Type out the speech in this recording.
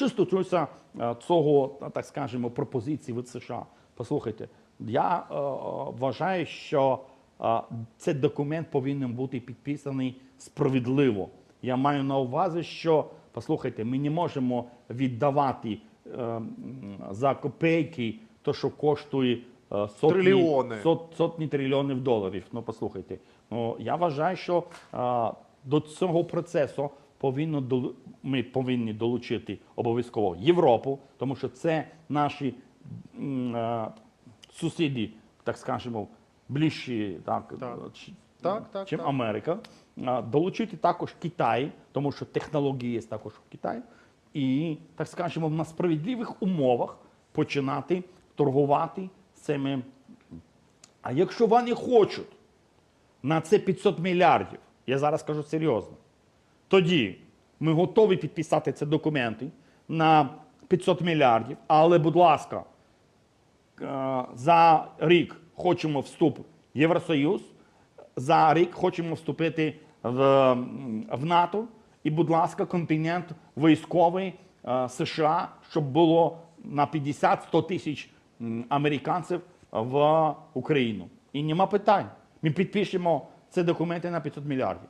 Що стосується е, цього, так скажемо, пропозиції від США, послухайте, я е, вважаю, що е, цей документ повинен бути підписаний справедливо. Я маю на увазі, що послухайте, ми не можемо віддавати е, за копейки то, що коштує е, сотні, Трильйони. сот- сотні трильйонів доларів. Ну, послухайте. Ну, я вважаю, що е, до цього процесу повинно ми повинні долучити обов'язково Європу, тому що це наші е, сусіди, так скажемо, ближчі, так, Так. Так, так, чим так. Америка. Долучити також Китай, тому що технології є також в Китаї. І, так скажемо, на справедливих умовах починати торгувати цими. А якщо вони хочуть на це 500 мільярдів, я зараз кажу серйозно, тоді ми готові підписати ці документи на 500 мільярдів, але, будь ласка, е, за рік хочемо вступ в Євросоюз, за рік хочемо вступити в, в НАТО. І, будь ласка, континент військовий е, США, щоб було на 50-100 тисяч американців в Україну. І нема питань. Ми підпишемо ці документи на 500 мільярдів.